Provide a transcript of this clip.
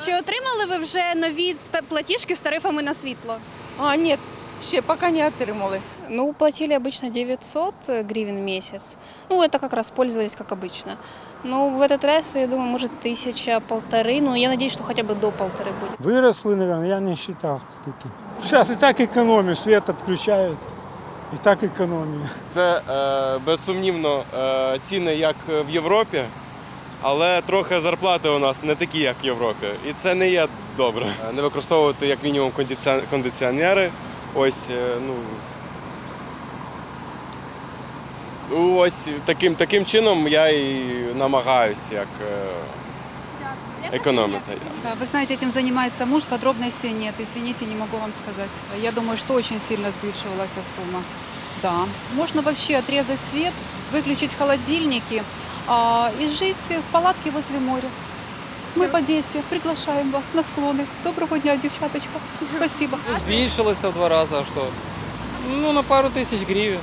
Чи отримали ви вже нові та- платіжки з тарифами на світло? А, ні, ще поки не отримали. Ну, платили обычно 900 гривен в месяц. Ну, это как раз пользовались как обычно. Ну, в этот раз, я думаю, может, тысяча, полторы. Ну, я надеюсь, что хотя бы до полторы будет. Выросли, наверное, я не считал сколько. Сейчас и так экономию, свет отключают. И так экономию. Це е, безсумнівно е, ціни, як в Європі, але трохи зарплати у нас не такі, як в Європі. І це не є добре. Е, Не використовувати як мінімум кондиці- кондиціонери. Ось, е, ну. ну, Ось таким, таким чином я і намагаюся як е, економити. Да, Вы знаете, этим занимается муж, подробностей нет. Извините, не могу вам сказать. Я думаю, что очень сильно збільшувалася сумма. Да. Можно вообще отрезать свет, выключить холодильники а, и жить в палатке возле моря. Мы в Одессе. Приглашаем вас на склоны. Доброго дня, девчаточка. Спасибо. Збільшилося в два рази, а що? Ну, на пару тисяч гривень.